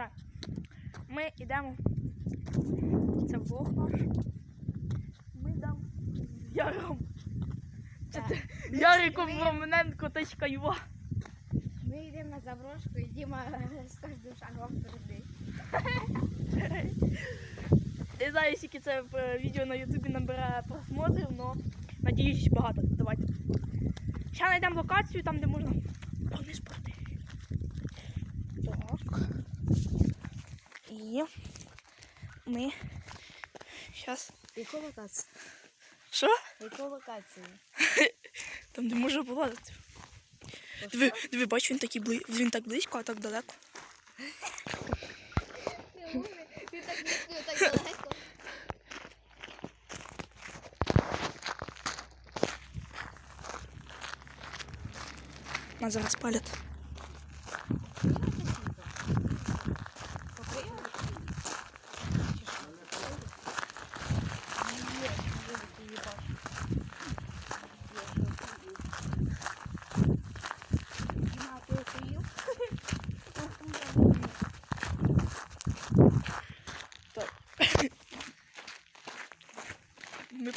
знаю. Ми йдемо. Це влог наш. Ми йдемо з Яром. Це Так. ти- Яриком Романенко точка юа. Ми йдемо на заброшку і Діма з кожним шагом передить. Не знаю, скільки це е, відео на Ютубі набирає просмотрів, але надіюсь багато. Давайте. Ще знайдемо локацію там, де можна вниз пройти. Так. І ми зараз. Яку локацію? Що? Яку локацію? Там де можна полазити. Диви, диви, бачу, він такий бли... він так близько, а так далеко. Ти так близько, так далеко. Нас зараз палять.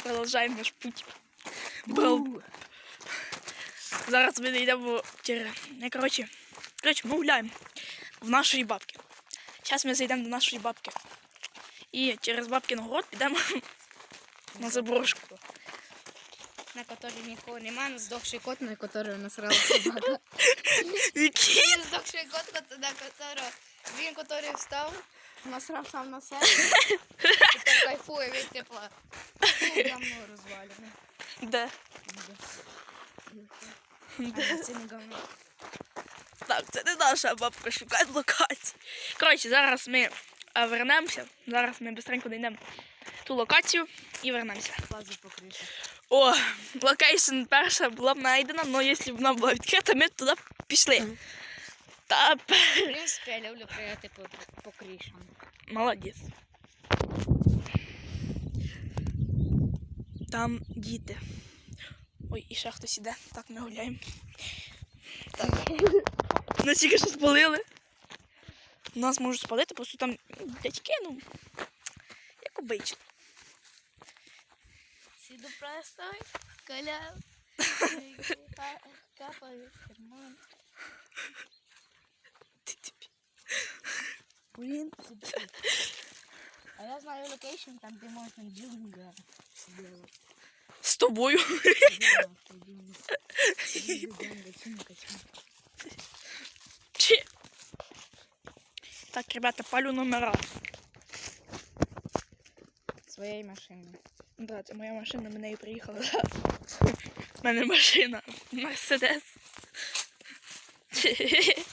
Ми продовжуємо наш путь. Брал. Зараз ми йдемо. Не, коротше, коротше, ми гуляємо в нашої бабки. Зараз ми зайдемо до нашої бабки. І через бабкин город підемо на заброшку. На которой нікого немає, здохший кот, на которого насрала собака. Який? Здохший кот, на которого він, который встав, насрав сам на себе. Тепер кайфує від тепла. Говно розвалене. Де? А, це не говно. Так, це не наша бабка, шукає локацію. Коротше, зараз ми е, вернемося. Зараз ми швидко знайдемо ту локацію і вернемося. Лазу по криші. О, локейшн перша була б знайдена, але якщо б вона була відкрита, ми б туди пішли. Та В принципі, я люблю пригати по, по кришам. Молодець. Там діти. Ой, і ще хтось іде. Так, ми гуляємо. Так. Нас тільки що спалили. Нас можуть спалити, просто там дядьки, ну, як обично. Сиду простой, коля. Капает карман. Ти тобі. Блін. А я знаю локейшн, там де можна джунгла сделать. З тобою. Так, ребята, палю номера. Своєї машини. Да, це моя машина, ми нею приїхали. У мене машина. Мерседес.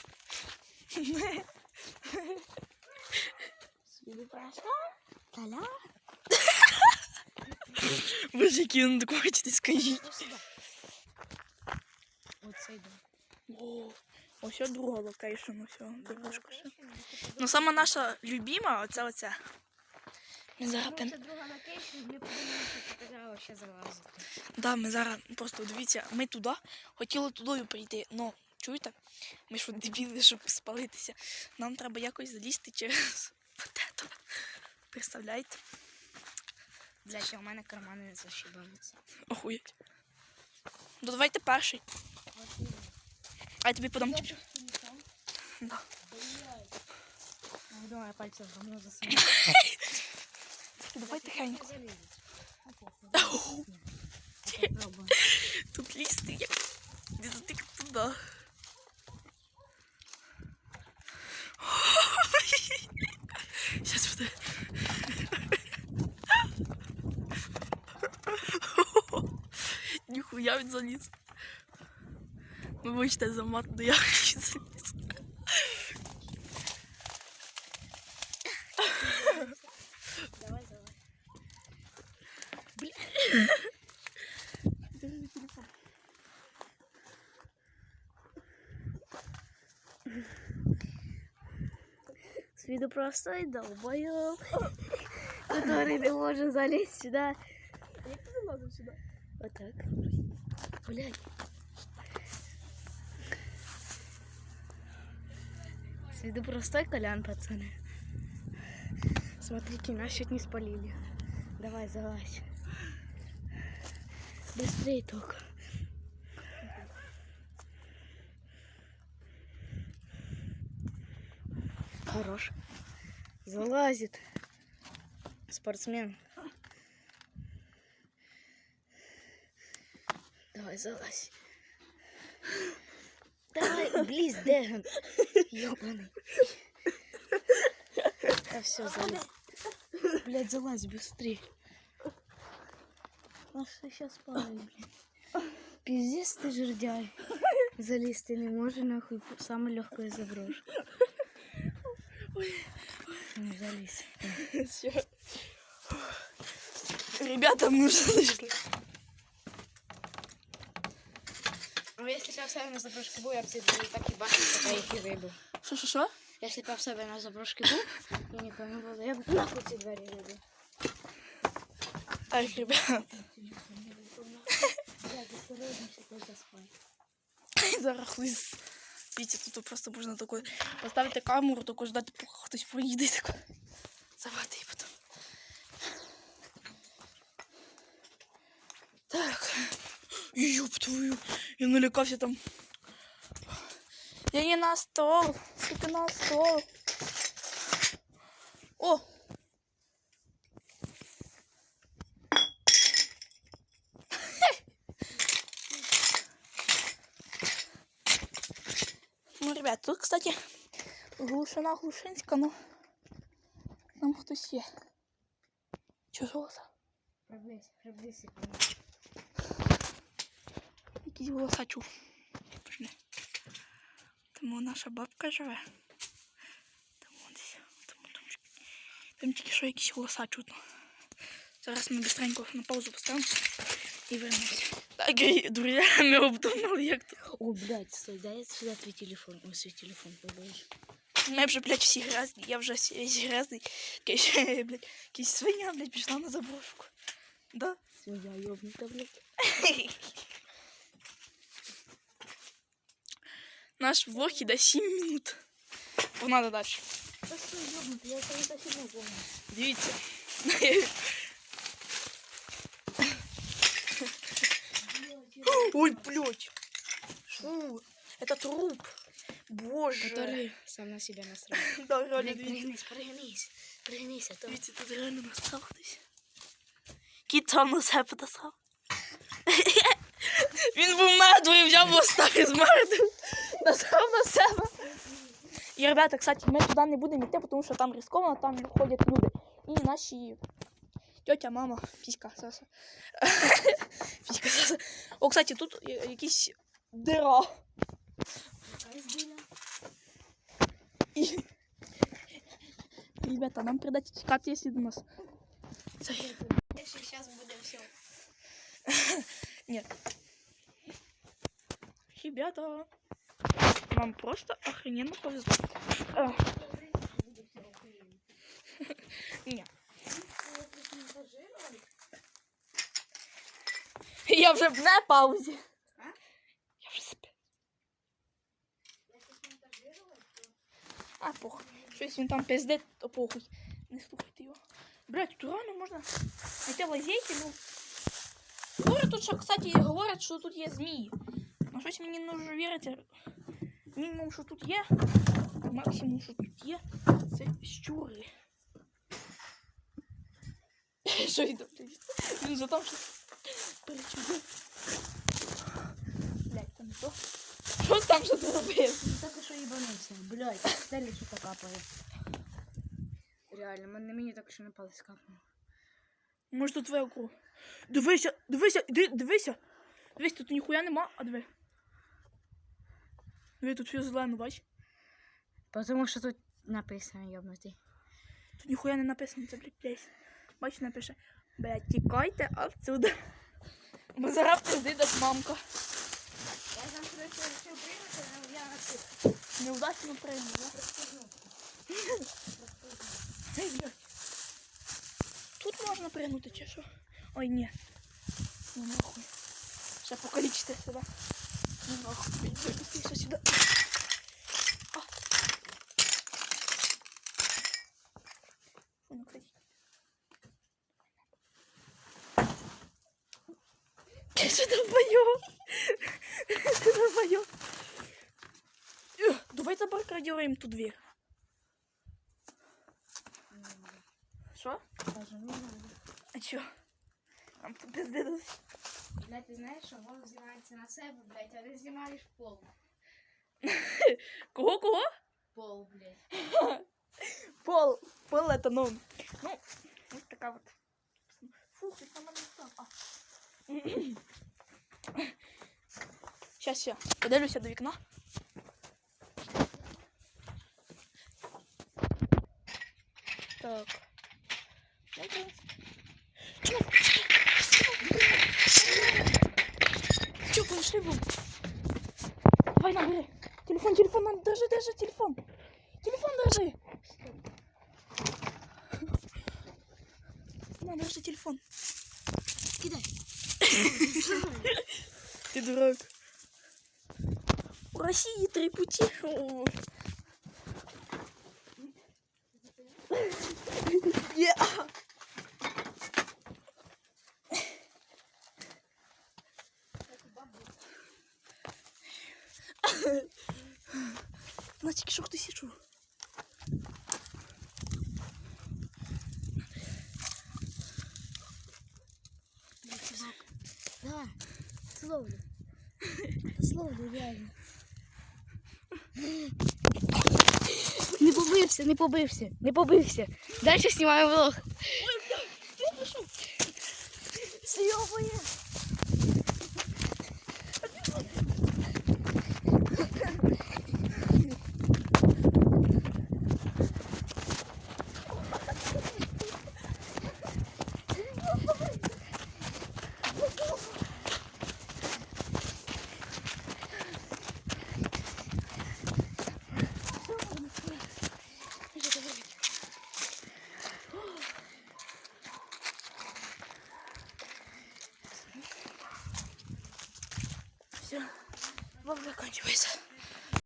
Коля. Боже, які він хочете, скажіть. Оце йду. О, ось от друга локейшн, ось дорожка ще. Ну, сама наша любима, оце оце. Ми зараз це друга локейшн, ми подумали, що ще залазити. Да, ми зараз просто дивіться, ми туди хотіли тудою прийти. Ну, чуєте? Ми ж от дебіли, щоб спалитися. Нам треба якось залізти через вот это. Представляєте? Блять, а у мене кармани не защібаються. Охуєть. Ну давайте перший. А я тобі подам чуть. Да. Ну, думаю, я пальцем в говно засуну. Давай тихенько. Тут лізти. Десь тільки туди. Ніхуя він заліз. Ну, вибачте за мат, но я він заліз. Давай, давай. С виду простой долбоёб, который не может залезть сюда. Як ти залазив сюди? Вот так. Блядь. С Иду простой колян, пацаны. Смотрите, нас чуть не спалили. Давай, залазь. Быстрее только. Хорош. Залазит. Спортсмен. Давай, залазь. Давай, близ, Дэган. Ёбаный. Да все, залазь. Блядь, залазь быстрее. Что сейчас падает, блядь? Пиздец ты жердяй. Залезть ты не можешь, нахуй. Самое легкое заброшь. Ну, залезь. Ребята, мы уже зашли. Ну, если б я в себе на заброшки був, я б ці так і бачив, поки їх і вибив. Що, що, що? Якщо б я в себе на заброшки був, і нікого не було, я б нахуй ці двері вибив. Тут заспай. Зараз хтось. Видите, тут просто можна такой поставити камеру, таку ждати, поки хтось поїде і Ёб твою. Я налякався там. Я не на стол. Сука, на стол. О! Ну, ребят, тут, кстати, глушина глушинська, но там хтось є. За? Приблизь, приблизь Якісь голоса чув. Пішли. Тому наша бабка живе. Там вон десь. Там, там, там тільки що якісь голоса чутно. Зараз ми быстренько на паузу поставимо і вернемося. Так, і, друзі, ми обдумали, як то. О, блядь, стой, дай сюда твой телефон. Ой, свой телефон положи. Ми вже, блядь, всі грязні. Я вже всі- весь грязний. Якась, блядь, якась свиня, блядь, пішла на заброшку. Да? Свинья ёбнута, блядь. Наш влог іде 7 минут. Погнали далі. Да что ёбнута, я это не совсем помню. Дивіться. Ой, блядь. Шо? Это труп. Боже. Который сам на себя насрал. Да, реально, Блядь, дивіться. пригнись, пригнись. Пригнись, а то... Дивіться, тут реально насрав хтось. Кіт сам на себе насрав. Він був мертвий, взяв востав із мертвим. Насрав на себе. І, ребята, кстати, ми туди не будемо йти, тому що там ризиковано, там ходять люди. І наші тьотя, мама, піська, саса. Піська, саса. О, кстати, тут я- якісь дира. І... Ребята, нам придать тікати, якщо до нас. Це... Сейчас буде все. Нет. Ребята, вам просто охрененно повезло. А. Ні. Я вже на паузі. А? Я вже спи. А, похуй. Щось він там пиздить, то похуй. Не слухайте його. Блять, тут реально можна знайти лазейки, ну. Говорять тут, що, кстати, говорять, що тут є змії. Ну щось мені не дуже вірити. Мінімум, що тут є. Максимум, що тут є, це щури. Що йде? Він за там щось перечудив. Блять, там що? Що там що зробив? Так що їбанувся. Блядь, далі що капає. Реально, мене мені так що на палець капнуло. Може тут твоя. Дивися, дивися, ди- дивися. Дивись, тут ніхуя нема, а диви. Диви, тут все зелено, бач? Потому що тут написано йобнутий. Тут ніхуя не написано, це, блядь, десь. Бач, напише, блядь, тікайте отсюда. Бо зараз пиздить мамка. Я там короче все прийняти, але я на Неудачно прийняла. Ей, блядь. Тут можна пригнути чи що? Ой, ні. Ну нахуй. Ще покалічте сюди. нахуй. сюда. А. Фу, ну. Ты что долбоёб? Ты долбоёб. Давай забарка делаем ту дверь. Что? А чё? Нам тут без пиздец. Блядь, ти знаєш, що воно знімається на себе, блядь, а ти знімаєш пол. Кого, кого? Пол, блядь. Пол. Пол это, ну, ну, вот такая вот. Фух, ты сама не стал. Сейчас, все. Подивлюся до вікна. Так. Чё, пошли вон. Давай, набери. Телефон, телефон, надо, держи, держи, телефон. Телефон держи. На, держи телефон. Кидай. Ты дурак. У России три пути. що. Давай, словлю. Словлю, реально. Не побився, не побився, не побився. Далі знімаємо влог. Съебывай. Все, Oui, ça